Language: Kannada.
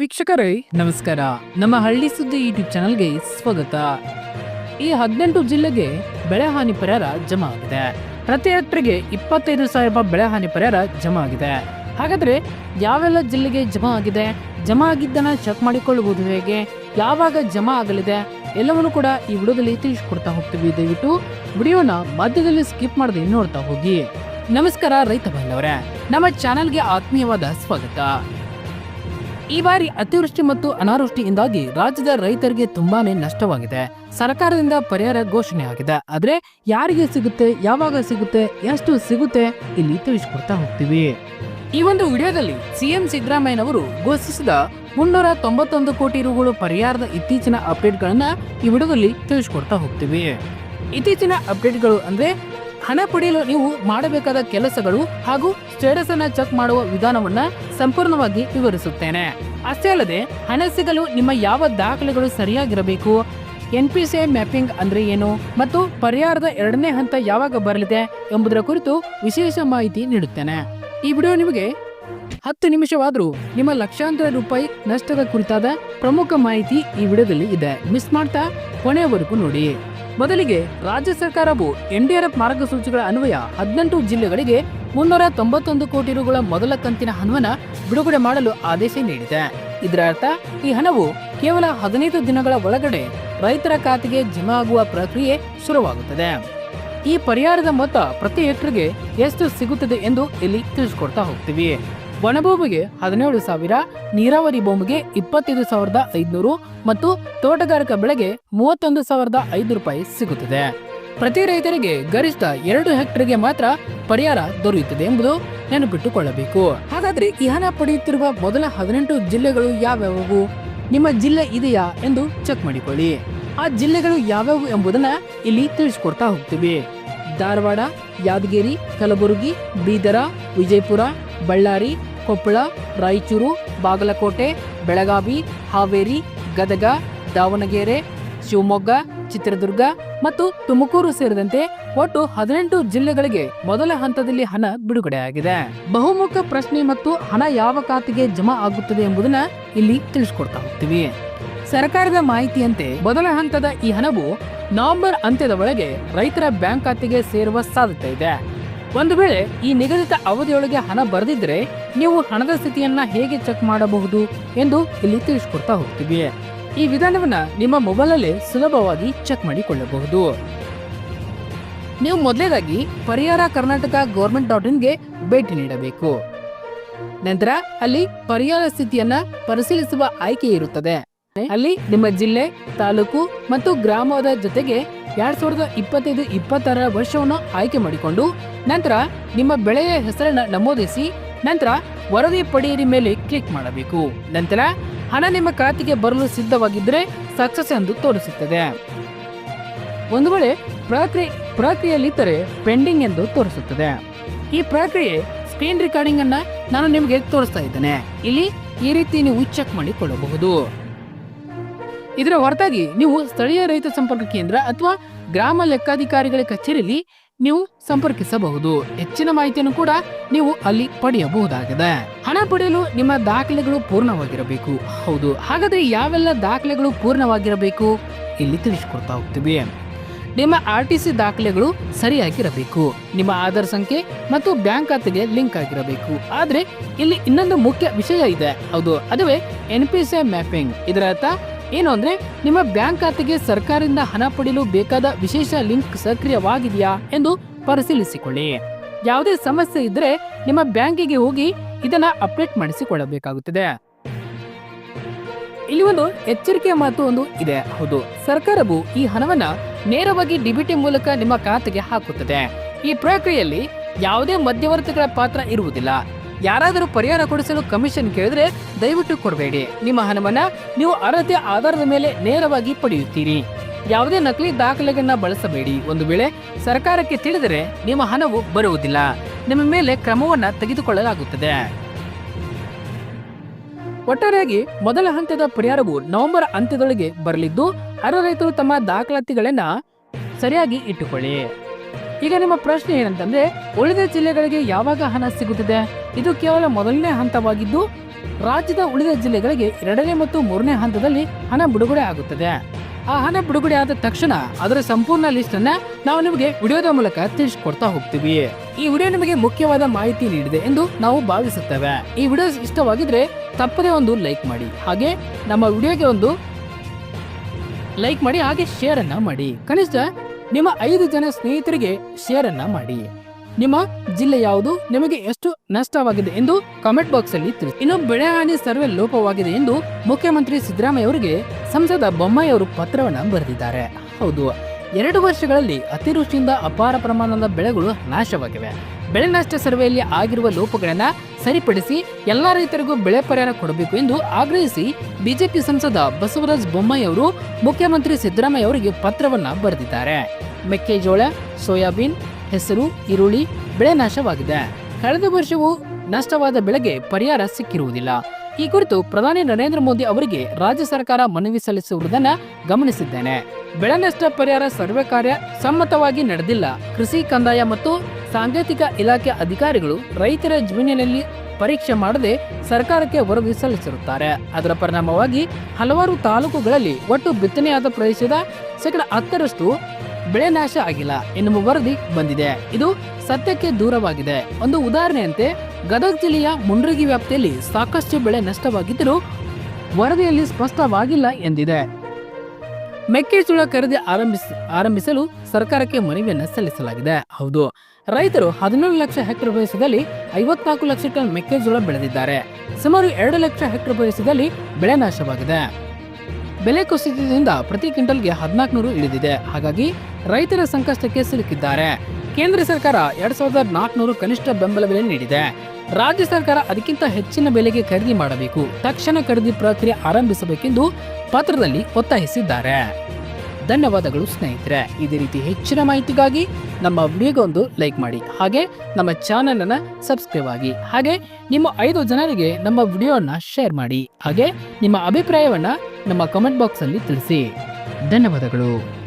ವೀಕ್ಷಕರೇ, ನಮಸ್ಕಾರ. ನಮ್ಮ ಹಳ್ಳಿ ಸುದ್ದಿ ಯೂಟ್ಯೂಬ್ ಚಾನಲ್ಗೆ ಸ್ವಾಗತ. ಈ ಹದಿನೆಂಟು ಜಿಲ್ಲೆಗೆ ಬೆಳೆ ಹಾನಿ ಪರಿಹಾರ ಜಮಾ ಆಗಿದೆ. ಪ್ರತಿ ಹೆಕ್ಟರ್ಗೆ ಇಪ್ಪತ್ತೈದು ಸಾವಿರ ರೂಪಾಯಿ ಬೆಳೆ ಹಾನಿ ಪರಿಹಾರ ಜಮಾ ಆಗಿದೆ. ಹಾಗಾದ್ರೆ ಯಾವೆಲ್ಲ ಜಿಲ್ಲೆಗೆ ಜಮಾ ಆಗಿದೆ? ಜಮಾ ಆಗಿದ್ದನ್ನ ಚೆಕ್ ಮಾಡಿಕೊಳ್ಳುವುದು ಹೇಗೆ? ಯಾವಾಗ ಜಮಾ ಆಗಲಿದೆ? ಎಲ್ಲವನ್ನು ಕೂಡ ಈ ವಿಡಿಯೋದಲ್ಲಿ ತಿಳಿಸ್ಕೊಡ್ತಾ ಹೋಗ್ತೀವಿ. ದಯವಿಟ್ಟು ವಿಡಿಯೋನ ಮಧ್ಯದಲ್ಲಿ ಸ್ಕಿಪ್ ಮಾಡದೆ ನೋಡ್ತಾ ಹೋಗಿ. ನಮಸ್ಕಾರ ರೈತ ಬಾಂಧವರೇ. ನಮ್ಮ ಚಾನೆಲ್ಗೆ ಆತ್ಮೀಯವಾದ ಸ್ವಾಗತ. ಈ ಬಾರಿ ಅತಿವೃಷ್ಟಿ ಮತ್ತು ಅನಾವೃಷ್ಟಿಯಿಂದಾಗಿ ರಾಜ್ಯದ ರೈತರಿಗೆ ತುಂಬಾನೇ ನಷ್ಟವಾಗಿದೆ. ಸರ್ಕಾರದಿಂದ ಪರಿಹಾರ ಘೋಷಣೆ ಆಗಿದೆ. ಆದ್ರೆ ಯಾರಿಗೆ ಸಿಗುತ್ತೆ, ಯಾವಾಗ ಸಿಗುತ್ತೆ, ಎಷ್ಟು ಸಿಗುತ್ತೆ ಇಲ್ಲಿ ತಿಳಿಸ್ಕೊಡ್ತಾ ಹೋಗ್ತೀವಿ. ಈ ಒಂದು ವಿಡಿಯೋದಲ್ಲಿ ಸಿಎಂ ಸಿದ್ದರಾಮಯ್ಯನವರು ಘೋಷಿಸಿದ ಮುನ್ನೂರ ತೊಂಬತ್ತೊಂದು ಕೋಟಿ ರುಗಳು ಪರಿಹಾರದ ಇತ್ತೀಚಿನ ಅಪ್ಡೇಟ್ಗಳನ್ನ ಈ ವಿಡಿಯೋದಲ್ಲಿ ತಿಳಿಸ್ಕೊಡ್ತಾ ಹೋಗ್ತೀವಿ. ಇತ್ತೀಚಿನ ಅಪ್ಡೇಟ್ಗಳು ಅಂದ್ರೆ ಹಣ ಪಡೆಯಲು ನೀವು ಮಾಡಬೇಕಾದ ಕೆಲಸಗಳು ಹಾಗೂ ಸ್ಟೇಟಸ್ ಅನ್ನ ಚೆಕ್ ಮಾಡುವ ವಿಧಾನವನ್ನ ಸಂಪೂರ್ಣವಾಗಿ ವಿವರಿಸುತ್ತೇನೆ. ಅಷ್ಟೇ ಅಲ್ಲದೆ, ಹಣ ಸಿಗಲು ನಿಮ್ಮ ಯಾವ ದಾಖಲೆಗಳು ಸರಿಯಾಗಿರಬೇಕು ಎನ್ ಪಿ ಸಿ ಮ್ಯಾಪಿಂಗ್ ಅಂದ್ರೆ ಏನು, ಮತ್ತು ಪರಿಹಾರದ ಎರಡನೇ ಹಂತ ಯಾವಾಗ ಬರಲಿದೆ ಎಂಬುದರ ಕುರಿತು ವಿಶೇಷ ಮಾಹಿತಿ ನೀಡುತ್ತೇನೆ. ಈ ವಿಡಿಯೋ ನಿಮಗೆ ಹತ್ತು ನಿಮಿಷವಾದರೂ ನಿಮ್ಮ ಲಕ್ಷಾಂತರ ರೂಪಾಯಿ ನಷ್ಟದ ಕುರಿತಾದ ಪ್ರಮುಖ ಮಾಹಿತಿ ಈ ವಿಡಿಯೋದಲ್ಲಿ ಇದೆ. ಮಿಸ್ ಮಾಡ್ತಾ ಕೊನೆಯವರೆಗೂ ನೋಡಿ. ಮೊದಲಿಗೆ ರಾಜ್ಯ ಸರ್ಕಾರವು ಎನ್ಡಿಆರ್ಎಫ್ ಮಾರ್ಗಸೂಚಿಗಳ ಅನ್ವಯ ಹದಿನೆಂಟು ಜಿಲ್ಲೆಗಳಿಗೆ ಮುನ್ನೂರ ತೊಂಬತ್ತೊಂದು ಕೋಟಿ ರುಗಳ ಮೊದಲ ಕಂತಿನ ಹಣವನ್ನು ಬಿಡುಗಡೆ ಮಾಡಲು ಆದೇಶ ನೀಡಿದೆ. ಇದರ ಅರ್ಥ, ಈ ಹಣವು ಕೇವಲ ಹದಿನೈದು ದಿನಗಳ ಒಳಗಡೆ ರೈತರ ಖಾತೆಗೆ ಜಮಾ ಆಗುವ ಪ್ರಕ್ರಿಯೆ ಶುರುವಾಗುತ್ತದೆ. ಈ ಪರಿಹಾರದ ಮೊತ್ತ ಪ್ರತಿ ಎಕರೆಗೆ ಎಷ್ಟು ಸಿಗುತ್ತದೆ ಎಂದು ಇಲ್ಲಿ ತಿಳಿಸಿಕೊಡ್ತಾ ಹೋಗ್ತೀವಿ. ಒಣಭೂಮಿಗೆ ಹದಿನೇಳು ಸಾವಿರ, ನೀರಾವರಿ ಭೂಮಿಗೆ ಇಪ್ಪತ್ತೈದು ಸಾವಿರದ ಐದುನೂರು ಮತ್ತು ತೋಟಗಾರಿಕಾ ಬೆಳೆಗೆ ಮೂವತ್ತೊಂದು ಸಾವಿರದ ಐದು ರೂಪಾಯಿ ಸಿಗುತ್ತದೆ. ಪ್ರತಿ ರೈತರಿಗೆ ಗರಿಷ್ಠ ಎರಡು ಹೆಕ್ಟರ್ಗೆ ಮಾತ್ರ ಪರಿಹಾರ ದೊರೆಯುತ್ತದೆ ಎಂಬುದು ನೆನಪಿಟ್ಟುಕೊಳ್ಳಬೇಕು. ಹಾಗಾದ್ರೆ ಈ ಪಡೆಯುತ್ತಿರುವ ಮೊದಲ ಹದಿನೆಂಟು ಜಿಲ್ಲೆಗಳು ಯಾವ್ಯಾವು ನಿಮ್ಮ ಜಿಲ್ಲೆ ಇದೆಯಾ ಎಂದು ಚೆಕ್ ಮಾಡಿಕೊಳ್ಳಿ. ಆ ಜಿಲ್ಲೆಗಳು ಯಾವ್ಯಾವು ಎಂಬುದನ್ನ ಇಲ್ಲಿ ತಿಳಿಸಿಕೊಡ್ತಾ ಹೋಗ್ತೀವಿ. ಧಾರವಾಡ, ಯಾದಗಿರಿ, ಕಲಬುರಗಿ, ಬೀದರ, ವಿಜಯಪುರ ಬಳ್ಳಾರಿ, ಕೊಪ್ಪಳ, ರಾಯಚೂರು, ಬಾಗಲಕೋಟೆ, ಬೆಳಗಾವಿ, ಹಾವೇರಿ, ಗದಗ, ದಾವಣಗೆರೆ, ಶಿವಮೊಗ್ಗ, ಚಿತ್ರದುರ್ಗ ಮತ್ತು ತುಮಕೂರು ಸೇರಿದಂತೆ ಒಟ್ಟು ಹದಿನೆಂಟು ಜಿಲ್ಲೆಗಳಿಗೆ ಮೊದಲ ಹಂತದಲ್ಲಿ ಹಣ ಬಿಡುಗಡೆಯಾಗಿದೆ ಬಹುಮುಖ ಪ್ರಶ್ನೆ ಮತ್ತು ಹಣ ಯಾವ ಖಾತೆಗೆ ಜಮಾ ಆಗುತ್ತದೆ ಎಂಬುದನ್ನ ಇಲ್ಲಿ ತಿಳಿಸ್ಕೊಡ್ತಾ ಹೋಗ್ತೀವಿ. ಸರ್ಕಾರದ ಮಾಹಿತಿಯಂತೆ ಮೊದಲ ಹಂತದ ಈ ಹಣವು ನವೆಂಬರ್ ಅಂತ್ಯದ ಒಳಗೆ ರೈತರ ಬ್ಯಾಂಕ್ ಖಾತೆಗೆ ಸೇರುವ ಸಾಧ್ಯತೆ ಇದೆ. ಒಂದು ವೇಳೆ ಈ ನಿಗದಿತ ಅವಧಿಯೊಳಗೆ ಹಣ ಬರೆದಿದ್ರೆ ನೀವು ಹಣದ ಸ್ಥಿತಿಯನ್ನ ಹೇಗೆ ಚೆಕ್ ಮಾಡಬಹುದು ಎಂದು ಇಲ್ಲಿ ತಿಳಿಸ್ಕೊಡ್ತಾ ಹೋಗ್ತೀವಿ. ಈ ವಿಧಾನವನ್ನ ನಿಮ್ಮ ಮೊಬೈಲಲ್ಲೇ ಸುಲಭವಾಗಿ ಚೆಕ್ ಮಾಡಿಕೊಳ್ಳಬಹುದು. ನೀವು ಮೊದಲೇದಾಗಿ ಪರಿಹಾರ ಕರ್ನಾಟಕ ಗೌರ್ಮೆಂಟ್ ಡಾಟ್ ಇನ್ಗೆ ಭೇಟಿ ನೀಡಬೇಕು. ನಂತರ ಅಲ್ಲಿ ಪರಿಹಾರ ಸ್ಥಿತಿಯನ್ನ ಪರಿಶೀಲಿಸುವ ಆಯ್ಕೆ ಇರುತ್ತದೆ. ಅಲ್ಲಿ ನಿಮ್ಮ ಜಿಲ್ಲೆ, ತಾಲೂಕು ಮತ್ತು ಗ್ರಾಮದ ಜೊತೆಗೆ ಎರಡ್ ಸಾವಿರದ ಇಪ್ಪತ್ತೈದು ಇಪ್ಪತ್ತರ ವರ್ಷವನ್ನು ಆಯ್ಕೆ ಮಾಡಿಕೊಂಡು ನಂತರ ನಿಮ್ಮ ಬೆಳೆಯ ಹೆಸರನ್ನ ನಮೂದಿಸಿ ನಂತರ ವರದಿ ಪಡೆಯಿರಿ ಮೇಲೆ ಕ್ಲಿಕ್ ಮಾಡಬೇಕು. ನಂತರ ಹಣ ನಿಮ್ಮ ಖಾತೆಗೆ ಬರಲು ಸಿದ್ಧವಾಗಿದ್ದರೆ ಸಕ್ಸಸ್ ಎಂದು ತೋರಿಸುತ್ತದೆ. ಒಂದು ವೇಳೆ ಪ್ರಕ್ರಿಯೆ, ಪ್ರಕ್ರಿಯೆಯಲ್ಲಿದ್ದರೆ ಪೆಂಡಿಂಗ್ ಎಂದು ತೋರಿಸುತ್ತದೆ. ಈ ಪ್ರಕ್ರಿಯೆ ಸ್ಕ್ರೀನ್ ರೆಕಾರ್ಡಿಂಗ್ ಅನ್ನ ನಾನು ನಿಮಗೆ ತೋರಿಸ್ತಾ ಇದ್ದೇನೆ. ಇಲ್ಲಿ ಈ ರೀತಿ ನೀವು ಚೆಕ್ ಮಾಡಿಕೊಳ್ಳಬಹುದು. ಇದರ ಹೊರತಾಗಿ ನೀವು ಸ್ಥಳೀಯ ರೈತ ಸಂಪರ್ಕ ಕೇಂದ್ರ ಅಥವಾ ಗ್ರಾಮ ಲೆಕ್ಕಾಧಿಕಾರಿಗಳ ಕಚೇರಿಯಲ್ಲಿ ನೀವು ಸಂಪರ್ಕಿಸಬಹುದು. ಹೆಚ್ಚಿನ ಮಾಹಿತಿಯನ್ನು ಕೂಡ ನೀವು ಅಲ್ಲಿ ಪಡೆಯಬಹುದಾಗಿದೆ. ಹಣ ಪಡೆಯಲು ನಿಮ್ಮ ದಾಖಲೆಗಳು ಪೂರ್ಣವಾಗಿರಬೇಕು. ಹೌದು, ಹಾಗಾದ್ರೆ ಯಾವೆಲ್ಲ ದಾಖಲೆಗಳು ಪೂರ್ಣವಾಗಿರಬೇಕು? ಇಲ್ಲಿ ತಿಳಿಸಿಕೊಡ್ತಾ ಹೋಗ್ತೀವಿ. ನಿಮ್ಮ ಆರ್ ಟಿ ಸಿ ದಾಖಲೆಗಳು ಸರಿಯಾಗಿರಬೇಕು. ನಿಮ್ಮ ಆಧಾರ್ ಸಂಖ್ಯೆ ಮತ್ತು ಬ್ಯಾಂಕ್ ಖಾತೆಗೆ ಲಿಂಕ್ ಆಗಿರಬೇಕು. ಆದ್ರೆ ಇಲ್ಲಿ ಇನ್ನೊಂದು ಮುಖ್ಯ ವಿಷಯ ಇದೆ. ಹೌದು, ಅದುವೇ ಎನ್ ಪಿ ಸಿ ಮ್ಯಾಪಿಂಗ್. ಇದರ ಅರ್ಥ ಏನು ಅಂದ್ರೆ, ನಿಮ್ಮ ಬ್ಯಾಂಕ್ ಖಾತೆಗೆ ಸರ್ಕಾರದಿಂದ ಹಣ ಪಡೆಯಲು ಬೇಕಾದ ವಿಶೇಷ ಲಿಂಕ್ ಸಕ್ರಿಯವಾಗಿದೆಯಾ ಎಂದು ಪರಿಶೀಲಿಸಿಕೊಳ್ಳಿ. ಯಾವುದೇ ಸಮಸ್ಯೆ ಇದ್ದರೆ ನಿಮ್ಮ ಬ್ಯಾಂಕಿಗೆ ಹೋಗಿ ಇದನ್ನ ಅಪ್ಡೇಟ್ ಮಾಡಿಸಿಕೊಳ್ಳಬೇಕಾಗುತ್ತದೆ. ಇಲ್ಲಿ ಒಂದು ಎಚ್ಚರಿಕೆಯ ಮಾತು ಒಂದು ಇದೆ. ಹೌದು, ಸರ್ಕಾರವು ಈ ಹಣವನ್ನ ನೇರವಾಗಿ ಡಿಬಿಟಿ ಮೂಲಕ ನಿಮ್ಮ ಖಾತೆಗೆ ಹಾಕುತ್ತದೆ. ಈ ಪ್ರಕ್ರಿಯೆಯಲ್ಲಿ ಯಾವುದೇ ಮಧ್ಯವರ್ತಿಗಳ ಪಾತ್ರ ಇರುವುದಿಲ್ಲ. ಯಾರಾದರೂ ಪರಿಹಾರ ಕೊಡಿಸಲು ಕಮಿಷನ್ ಕೇಳಿದ್ರೆ ದಯವಿಟ್ಟು ಕೊಡಬೇಡಿ. ನಿಮ್ಮ ಹಣವನ್ನ ನೀವು ಅರ್ಹತೆ ಆಧಾರದ ಮೇಲೆ ನೇರವಾಗಿ ಪಡೆಯುತ್ತೀರಿ. ಯಾವುದೇ ನಕಲಿ ದಾಖಲೆಗಳನ್ನ ಬಳಸಬೇಡಿ. ಒಂದು ವೇಳೆ ಸರ್ಕಾರಕ್ಕೆ ತಿಳಿದರೆ ನಿಮ್ಮ ಹಣವು ಬರುವುದಿಲ್ಲ. ನಿಮ್ಮ ಮೇಲೆ ಕ್ರಮವನ್ನ ತೆಗೆದುಕೊಳ್ಳಲಾಗುತ್ತದೆ. ಒಟ್ಟಾರೆಯಾಗಿ ಮೊದಲ ಹಂತದ ಪರಿಹಾರವು ನವೆಂಬರ್ ಅಂತ್ಯದೊಳಗೆ ಬರಲಿದ್ದು, ಅರ್ಹ ರೈತರು ತಮ್ಮ ದಾಖಲಾತಿಗಳನ್ನ ಸರಿಯಾಗಿ ಇಟ್ಟುಕೊಳ್ಳಿ. ಈಗ ನಿಮ್ಮ ಪ್ರಶ್ನೆ ಏನಂತಂದ್ರೆ, ಉಳಿದ ಜಿಲ್ಲೆಗಳಿಗೆ ಯಾವಾಗ ಹಣ ಸಿಗುತ್ತದೆ? ಇದು ಕೇವಲ ಮೊದಲನೇ ಹಂತವಾಗಿದ್ದು, ರಾಜ್ಯದ ಉಳಿದ ಜಿಲ್ಲೆಗಳಿಗೆ ಎರಡನೇ ಮತ್ತು ಮೂರನೇ ಹಂತದಲ್ಲಿ ಹಣ ಬಿಡುಗಡೆ ಆಗುತ್ತದೆ. ಆ ಹಣ ಬಿಡುಗಡೆ ಆದ ತಕ್ಷಣ ಅದರ ಸಂಪೂರ್ಣ ಲಿಸ್ಟ್ ಅನ್ನ ನಾವು ನಿಮಗೆ ವಿಡಿಯೋದ ಮೂಲಕ ತಿಳಿಸಿಕೊಡ್ತಾ ಹೋಗ್ತೀವಿ. ಈ ವಿಡಿಯೋ ನಿಮಗೆ ಮುಖ್ಯವಾದ ಮಾಹಿತಿ ನೀಡಿದೆ ಎಂದು ನಾವು ಭಾವಿಸುತ್ತೇವೆ. ಈ ವಿಡಿಯೋ ಇಷ್ಟವಾಗಿದ್ರೆ ತಪ್ಪದೇ ಒಂದು ಲೈಕ್ ಮಾಡಿ. ಹಾಗೆ ನಮ್ಮ ವಿಡಿಯೋಗೆ ಒಂದು ಲೈಕ್ ಮಾಡಿ, ಹಾಗೆ ಶೇರ್ ಅನ್ನ ಮಾಡಿ. ಕನಿಷ್ಠ ನಿಮ್ಮ ಐದು ಜನ ಸ್ನೇಹಿತರಿಗೆ ಶೇರ್ ಅನ್ನ ಮಾಡಿ. ನಿಮ್ಮ ಜಿಲ್ಲೆ ಯಾವುದು? ನಿಮಗೆ ಎಷ್ಟು ನಷ್ಟವಾಗಿದೆ ಎಂದು ಕಾಮೆಂಟ್ ಬಾಕ್ಸ್ ಅಲ್ಲಿ ತಿಳಿಸಿ. ಇನ್ನು ಬೆಳೆ ಹಾನಿ ಸರ್ವೆ ಲೋಪವಾಗಿದೆ ಎಂದು ಮುಖ್ಯಮಂತ್ರಿ ಸಿದ್ದರಾಮಯ್ಯ ಅವರಿಗೆ ಸಂಸದ ಬೊಮ್ಮಾಯಿ ಅವರು ಪತ್ರವನ್ನ ಬರೆದಿದ್ದಾರೆ. ಹೌದು, ಎರಡು ವರ್ಷಗಳಲ್ಲಿ ಅತಿವೃಷ್ಟಿಯಿಂದ ಅಪಾರ ಪ್ರಮಾಣದ ಬೆಳೆಗಳು ನಾಶವಾಗಿವೆ. ಬೆಳೆ ನಷ್ಟ ಸರ್ವೆಯಲ್ಲಿ ಆಗಿರುವ ಲೋಪಗಳನ್ನ ಸರಿಪಡಿಸಿ ಎಲ್ಲಾ ರೈತರಿಗೂ ಬೆಳೆ ಪರಿಹಾರ ಕೊಡಬೇಕು ಎಂದು ಆಗ್ರಹಿಸಿ ಬಿಜೆಪಿ ಸಂಸದ ಬಸವರಾಜ ಬೊಮ್ಮಾಯಿ ಅವರು ಮುಖ್ಯಮಂತ್ರಿ ಸಿದ್ದರಾಮಯ್ಯ ಅವರಿಗೆ ಪತ್ರವನ್ನ ಬರೆದಿದ್ದಾರೆ. ಮೆಕ್ಕೆಜೋಳ, ಸೋಯಾಬೀನ್ ಹೆಸರು, ಈರುಳ್ಳಿ, ಬೆಳೆ ನಾಶವಾಗಿದೆ. ಕಳೆದ ವರ್ಷವೂ ನಷ್ಟವಾದ ಬೆಳೆಗೆ ಪರಿಹಾರ ಸಿಕ್ಕಿರುವುದಿಲ್ಲ. ಈ ಕುರಿತು ಪ್ರಧಾನಿ ನರೇಂದ್ರ ಮೋದಿ ಅವರಿಗೆ ರಾಜ್ಯ ಸರ್ಕಾರ ಮನವಿ ಸಲ್ಲಿಸುವುದನ್ನು ಗಮನಿಸಿದ್ದೇನೆ. ಬೆಳೆ ನಷ್ಟ ಪರಿಹಾರ ಸರ್ವೆ ಕಾರ್ಯ ಸಮ್ಮತವಾಗಿ ನಡೆದಿಲ್ಲ. ಕೃಷಿ ಕಂದಾಯ ಮತ್ತು ಸಾಂಕೇತಿಕ ಇಲಾಖೆ ಅಧಿಕಾರಿಗಳು ರೈತರ ಜಮೀನಿನಲ್ಲಿ ಪರೀಕ್ಷೆ ಮಾಡದೆ ಸರ್ಕಾರಕ್ಕೆ ವರದಿ ಸಲ್ಲಿಸಿರುತ್ತಾರೆ. ಅದರ ಪರಿಣಾಮವಾಗಿ ಹಲವಾರು ತಾಲೂಕುಗಳಲ್ಲಿ ಒಟ್ಟು ಬಿತ್ತನೆಯಾದ ಪ್ರದೇಶದ ಶೇಕಡ ಹತ್ತರಷ್ಟು ಬೆಳೆ ನಾಶ ಆಗಿಲ್ಲ ಎನ್ನುವ ವರದಿ ಬಂದಿದೆ. ಇದು ಸತ್ಯಕ್ಕೆ ದೂರವಾಗಿದೆ. ಒಂದು ಉದಾಹರಣೆಯಂತೆ, ಗದಗ ಜಿಲ್ಲೆಯ ಮುಂಡ್ರಗಿ ವ್ಯಾಪ್ತಿಯಲ್ಲಿ ಸಾಕಷ್ಟು ಬೆಳೆ ನಷ್ಟವಾಗಿದ್ದರೂ ವರದಿಯಲ್ಲಿ ಸ್ಪಷ್ಟವಾಗಿಲ್ಲ ಎಂದಿದೆ. ಮೆಕ್ಕೆಜೋಳ ಖರೀದಿ ಆರಂಭಿಸಿ, ಆರಂಭಿಸಲು ಸರ್ಕಾರಕ್ಕೆ ಮನವಿಯನ್ನು ಸಲ್ಲಿಸಲಾಗಿದೆ. ಹೌದು, ರೈತರು ಹದಿನೇಳು ಲಕ್ಷ ಹೆಕ್ಟೇರ್ ಪ್ರದೇಶದಲ್ಲಿ ಐವತ್ನಾಲ್ಕು ಲಕ್ಷ ಟನ್ ಮೆಕ್ಕೆಜೋಳ ಬೆಳೆದಿದ್ದಾರೆ. ಸುಮಾರು ಎರಡು ಲಕ್ಷ ಹೆಕ್ಟೇರ್ ಪ್ರದೇಶದಲ್ಲಿ ಬೆಳೆ ನಾಶವಾಗಿದೆ. ಬೆಲೆ ಕುಸಿತದಿಂದ ಪ್ರತಿ ಕ್ವಿಂಟಲ್ಗೆ ಹದಿನಾಲ್ಕುನೂರು ಇಳಿದಿದೆ. ಹಾಗಾಗಿ ರೈತರ ಸಂಕಷ್ಟಕ್ಕೆ ಸಿಲುಕಿದ್ದಾರೆ. ಕೇಂದ್ರ ಸರ್ಕಾರ ಎರಡ್ ಸಾವಿರದ ನಾಲ್ಕುನೂರು ಕನಿಷ್ಠ ಬೆಂಬಲ ಬೆಲೆ ನೀಡಿದೆ. ರಾಜ್ಯ ಸರ್ಕಾರ ಅದಕ್ಕಿಂತ ಹೆಚ್ಚಿನ ಬೆಲೆಗೆ ಖರೀದಿ ಮಾಡಬೇಕು. ತಕ್ಷಣ ಖರೀದಿ ಪ್ರಕ್ರಿಯೆ ಆರಂಭಿಸಬೇಕೆಂದು ಪತ್ರದಲ್ಲಿ ಒತ್ತಾಯಿಸಿದ್ದಾರೆ. ಧನ್ಯವಾದಗಳು ಸ್ನೇಹಿತರೆ. ಇದೇ ರೀತಿ ಹೆಚ್ಚಿನ ಮಾಹಿತಿಗಾಗಿ ನಮ್ಮ ವಿಡಿಯೋಗೊಂದು ಲೈಕ್ ಮಾಡಿ. ಹಾಗೆ ನಮ್ಮ ಚಾನೆಲ್ ಅನ್ನ ಸಬ್ಸ್ಕ್ರೈಬ್ ಆಗಿ. ಹಾಗೆ ನಿಮ್ಮ ಐದು ಜನರಿಗೆ ನಮ್ಮ ವಿಡಿಯೋನ ಶೇರ್ ಮಾಡಿ. ಹಾಗೆ ನಿಮ್ಮ ಅಭಿಪ್ರಾಯವನ್ನ ನಮ್ಮ ಕಮೆಂಟ್ ಬಾಕ್ಸ್ ಅಲ್ಲಿ ತಿಳಿಸಿ. ಧನ್ಯವಾದಗಳು.